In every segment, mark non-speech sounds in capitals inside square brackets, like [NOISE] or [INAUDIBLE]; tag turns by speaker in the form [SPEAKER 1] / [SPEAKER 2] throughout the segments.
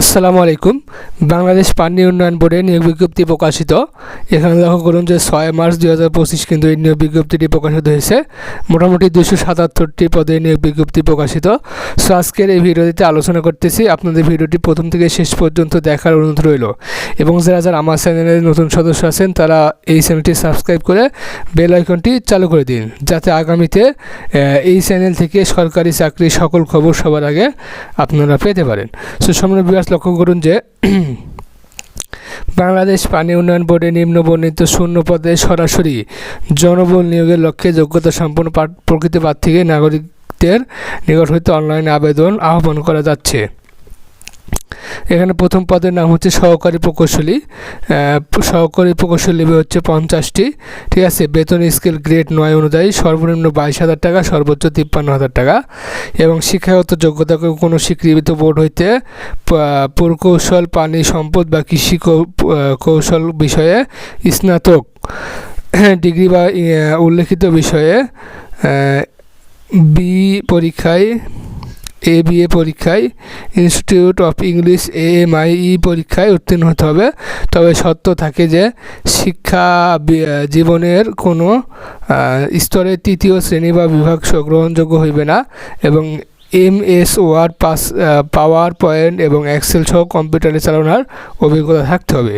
[SPEAKER 1] আসসালামু আলাইকুম। বাংলাদেশ পানি উন্নয়ন বোর্ডের নিয়োগ বিজ্ঞপ্তি প্রকাশিত। এখানে লক্ষ্য করুন যে ছয় মার্চ দুই হাজার পঁচিশ কিন্তু এই নিয়োগ বিজ্ঞপ্তিটি প্রকাশিত হয়েছে। মোটামুটি দুশো সাতাত্তরটি পদে নিয়োগ বিজ্ঞপ্তি প্রকাশিত। সো আজকের এই ভিডিওটিতে আলোচনা করতেছি। আপনাদের ভিডিওটি প্রথম থেকে শেষ পর্যন্ত দেখার অনুরোধ রইল। এবং যারা যারা আমার চ্যানেলের নতুন সদস্য আছেন, তারা এই চ্যানেলটি সাবস্ক্রাইব করে বেল আইকনটি চালু করে দিন। যাতে আগামীতে এই চ্যানেল থেকে সরকারি চাকরির সকল খবর সবার আগে আপনারা পেতে পারেন। সো সামনে বিকাশ লক্ষ্য করুন যে, বাংলাদেশ পানি উন্নয়ন বোর্ডে নিম্ন বর্ণিত শূন্য পদে সরাসরি জনবল নিয়োগের লক্ষ্যে যোগ্যতা সম্পন্ন প্রকৃত প্রার্থীকে নাগরিকদের নিকট হইতে অনলাইনে আবেদন আহ্বান করা যাচ্ছে। এখানে প্রথম পদের নাম হচ্ছে সহকারী প্রকৌশলী। সহকারী প্রকৌশলী হচ্ছে পঞ্চাশটি। ঠিক আছে? বেতন স্কেল গ্রেড নয় অনুযায়ী সর্বনিম্ন বাইশ হাজার টাকা, সর্বোচ্চ তিপ্পান্ন হাজার টাকা। এবং শিক্ষাগত যোগ্যতা কোনো স্বীকৃত বোর্ড হইতে প্রকৌশল, পানি সম্পদ বা কৃষি কৌশল বিষয়ে স্নাতক, [CLEARS THROAT] ডিগ্রি বা উল্লেখিত বিষয়ে বি পরীক্ষায় এ বি এ পরীক্ষায় institute of English A M I E পরীক্ষায় উত্তীর্ণ হতে হবে। তবে শর্ত থাকে যে শিক্ষা জীবনের কোনো স্তরে তৃতীয় শ্রেণি বা বিভাগ গ্রহণযোগ্য হইবে না এবং M S Word pass PowerPoint এবং এক্সেল সহ কম্পিউটারে চালানোর অভিজ্ঞতা থাকতে হবে।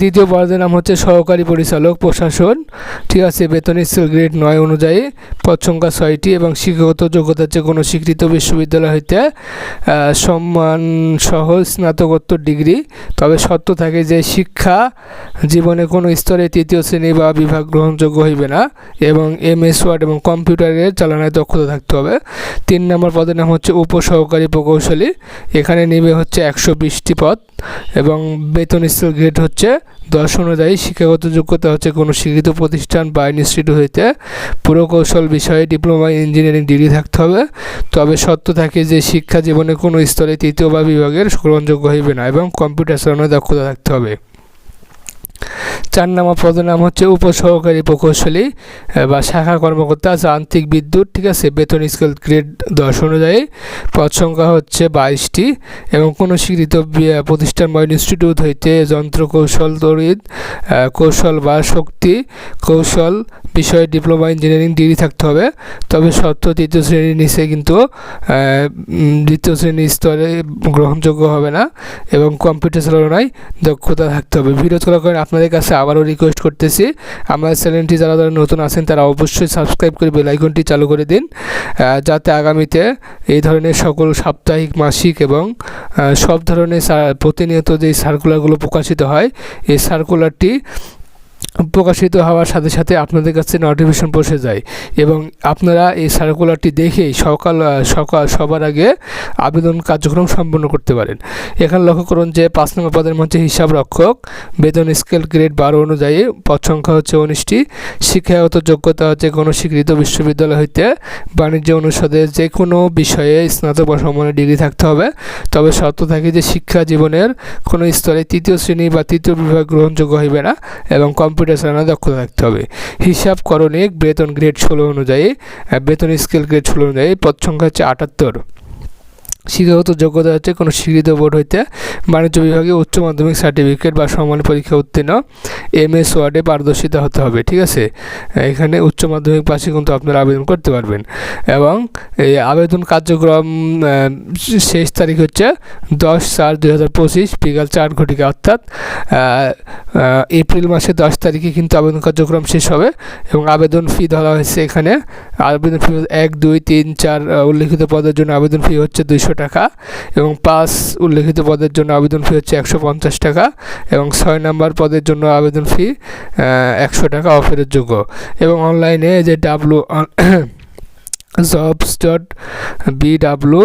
[SPEAKER 1] দ্বিতীয় পদের নাম হচ্ছে সহকারী পরিচালক, প্রশাসন। ঠিক আছে বেতন স্কেল গ্রেড নয় অনুযায়ী পদ সংখ্যা ছয়টি এবং শিক্ষাগত যোগ্যতা হচ্ছে কোনো স্বীকৃত বিশ্ববিদ্যালয় হইতে সম্মান সহ স্নাতকোত্তর ডিগ্রি। তবে শর্ত থাকে যে শিক্ষা জীবনে কোনো স্তরে তৃতীয় শ্রেণি বা বিভাগ গ্রহণযোগ্য হইবে না এবং এম এস ওয়ার্ড এবং কম্পিউটারের চালনায় দক্ষতা থাকতে হবে। তিন নম্বর পদের নাম হচ্ছে উপসহকারী প্রকৌশলী। এখানে নেবে হচ্ছে একশো বিশটি পদ এবং বেতন স্কেল গ্রেড হচ্ছে দশ অনুযায়ী শিক্ষাগত যোগ্যতা হচ্ছে কোনো শিক্ষিত প্রতিষ্ঠান বা ইনস্টিটিউট হইতে পুরকৌশল বিষয়ে ডিপ্লোমা ইঞ্জিনিয়ারিং ডিগ্রি থাকতে হবে। তবে সত্য থাকে যে শিক্ষা জীবনে কোনো স্তরে তৃতীয় বা বিভাগের গ্রহণযোগ্য হইবে না এবং কম্পিউটার চালানোর দক্ষতা থাকতে হবে। চার নামা পদ নাম হচ্ছে উপসহকারী প্রকৌশলী বা শাখা কর্মকর্তা যান্ত্রিক বিদ্যুৎ, ঠিক আছে, বেতন স্কেল গ্রেড দশ অনুযায়ী। পদ সংখ্যা হচ্ছে বাইশটি এবং কোনো স্বীকৃত প্রতিষ্ঠান বা ইনস্টিটিউট হইতে যন্ত্র কৌশল তড়িৎ কৌশল বা শক্তি, কৌশল বিষয়ে ডিপ্লোমা ইঞ্জিনিয়ারিং ডিগ্রি থাকতে হবে। তবে শর্ত তৃতীয় শ্রেণির নিচে কিন্তু দ্বিতীয় শ্রেণির স্তরে গ্রহণযোগ্য হবে না এবং কম্পিউটার চালানোয় দক্ষতা থাকতে হবে। ভিডিও চলাকালীন আপনাদের কাছে আবারও রিকোয়েস্ট করতেছি। আমার চ্যানেলটি যারা যারা নতুন আছেন, তারা অবশ্যই সাবস্ক্রাইব করে বেল আইকনটি চালু করে দিন যাতে আগামীতে এই ধরনের সকল সাপ্তাহিক, মাসিক এবং সব ধরনের প্রতিনিয়ত যে সার্কুলারগুলো প্রকাশিত হয়, এই সার্কুলারটি প্রকাশিত হওয়ার সাথে সাথে আপনাদের কাছে নোটিফিকেশন পৌঁছে যায় এবং আপনারা এই সার্কুলারটি দেখেই সকাল সকাল, সবার আগে আবেদন কার্যক্রম সম্পন্ন করতে পারেন। এখানে লক্ষ্য করুন যে পাঁচ নম্বর পদের মধ্যে হিসাব রক্ষক, বেতন স্কেল গ্রেড বারো অনুযায়ী পদ সংখ্যা হচ্ছে উনিশটি, শিক্ষাগত যোগ্যতা হচ্ছে কোনো স্বীকৃত বিশ্ববিদ্যালয় হইতে বাণিজ্য অনুষদের যে কোনো বিষয়ে স্নাতক বা সমানের ডিগ্রি থাকতে হবে। তবে শর্ত থাকে যে শিক্ষা জীবনের কোনো স্তরে তৃতীয় শ্রেণি বা তৃতীয় বিভাগ গ্রহণযোগ্য হইবে না এবং কম্পিউটার চালানোর দক্ষতা রাখতে হবে। হিসাবকরণে বেতন গ্রেড ষোলো অনুযায়ী বেতন স্কেল গ্রেড ষোলো অনুযায়ী পদ সংখ্যা হচ্ছে আটাত্তর। শিক্ষাগত যোগ্যতা হচ্ছে কোনো স্বীকৃত বোর্ড হইতে বাণিজ্য বিভাগে উচ্চ মাধ্যমিক সার্টিফিকেট বা সমান পরীক্ষা উত্তীর্ণ। এম এস ওয়ার্ডে পারদর্শিতা হতে হবে, ঠিক আছে? এখানে উচ্চ মাধ্যমিক পাশে কিন্তু আপনারা আবেদন করতে পারবেন। এবং এই আবেদন কার্যক্রম শেষ তারিখ হচ্ছে দশ চার দুই হাজার পঁচিশ, বিকাল চার ঘটিকা, অর্থাৎ এপ্রিল মাসের দশ তারিখে কিন্তু আবেদন কার্যক্রম শেষ হবে এবং আবেদন ফি ধরা হয়েছে এখানে। আবেদন ফি এক, দুই, তিন, চার উল্লেখিত পদের জন্য আবেদন ফি হচ্ছে দুইশো টাকা। এবং পাঁচ উল্লেখিত পদের জন্য আবেদন ফি হচ্ছে একশো পঞ্চাশ টাকা এবং ছয় নম্বর পদের জন্য আবেদন ফি একশো টাকা অফেরের যোগ্য এবং অনলাইনে যে W jobs dot B W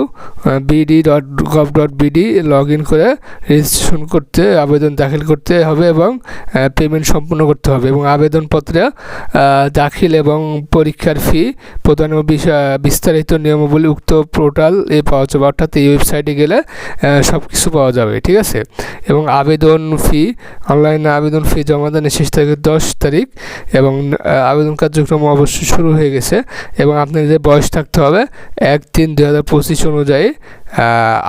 [SPEAKER 1] BD dot gov dot BD log in করে রেজিস্ট্রেশন করতে, আবেদন দাখিল করতে হবে এবং পেমেন্ট সম্পূর্ণ করতে হবে এবং আবেদনপত্রে দাখিল এবং পরীক্ষার ফি প্রদানের বিষয় বিস্তারিত নিয়মাবলী উক্ত পোর্টাল এ পাওয়া যাবে, অর্থাৎ এই ওয়েবসাইটে গেলে সব কিছু পাওয়া যাবে, ঠিক আছে? এবং আবেদন ফি অনলাইনে আবেদন ফি জমা দানের শেষ তারিখ দশ তারিখ এবং আবেদন কার্যক্রম অবশ্যই শুরু হয়ে গেছে এবং আপনার যে বয়স থাকতে হবে। এক তিন দু হাজার পঁচিশ অনুযায়ী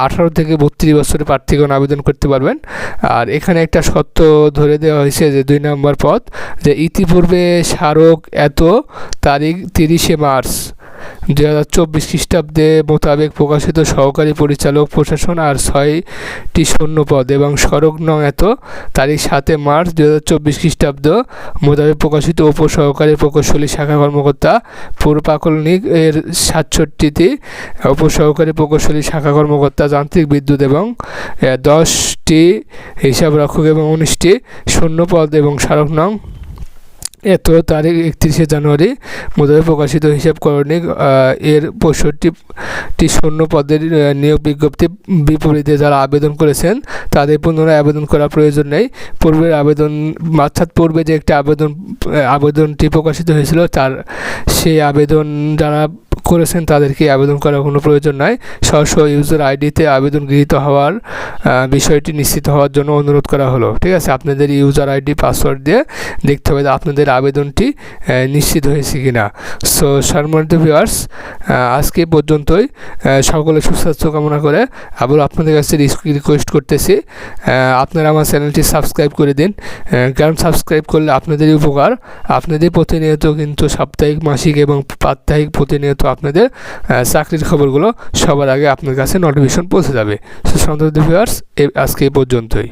[SPEAKER 1] আঠারো থেকে বত্রিশ বছরের প্রার্থীগণ আবেদন করতে পারবেন। আর এখানে একটা সত্য ধরে দেওয়া হয়েছে যে দুই নম্বর পদ, যে ইতিপূর্বে স্মারক এত তারিখ তিরিশে মার্চ। দুই হাজার চব্বিশ খ্রিস্টাব্দে মোতাবেক প্রকাশিত সহকারী পরিচালক, প্রশাসন আর ছয়টি শূন্য পদ এবং সড়ক নং এত তারিখ সাতে মার্চ দুই হাজার চব্বিশ খ্রিস্টাব্দ মোতাবেক প্রকাশিত উপ সহকারী প্রকৌশলী, শাখা কর্মকর্তা পূর্বাকলনিক এর সাতষট্টিটি, উপসহকারী প্রকৌশলী, শাখা কর্মকর্তা, যান্ত্রিক বিদ্যুৎ এবং দশটি হিসাব রক্ষক এবং উনিশটি শূন্য পদ এবং স্মারক নং এত তারিখ একত্রিশে জানুয়ারি মোতাবেক প্রকাশিত হিসাব করণিক এর পঁয়ষট্টিটি শূন্য পদের নিয়োগ বিজ্ঞপ্তি বিপরীতে যারা আবেদন করেছেন তাদের পুনরায় আবেদন করা প্রয়োজন নেই। পূর্বের আবেদন, অর্থাৎ পূর্বে যে একটি আবেদন আবেদনটি প্রকাশিত হয়েছিল তার, সেই আবেদন যারা করেছেন তাদেরকে আবেদন করার কোনো প্রয়োজন নাই। স্ব ইউজার আইডিতে আবেদন গৃহীত হওয়ার বিষয়টি নিশ্চিত হওয়ার জন্য অনুরোধ করা হলো। ঠিক আছে? আপনাদের ইউজার আইডি পাসওয়ার্ড দিয়ে দেখতে হবে আপনাদের আবেদনটি নিশ্চিত হয়েছে কি না সো সম্মানিত ভিউয়ার্স আজকে পর্যন্তই। সকলে সুস্বাস্থ্য কামনা করে আবার আপনাদের কাছে রিকোয়েস্ট করতেছি। আপনারা আমার চ্যানেলটি সাবস্ক্রাইব করে দিন। কারণ সাবস্ক্রাইব করলে আপনাদেরই উপকার। আপনাদের প্রতিনিয়ত কিন্তু সাপ্তাহিক, মাসিক এবং প্রাত্যহিক প্রতিনিয়ত আপনাদের চাকরির খবরগুলো সবার আগে আপনার কাছে নোটিফিকেশন পৌঁছে যাবে। সো সম্মানিত ভিউয়ার্স আজকে এই পর্যন্তই।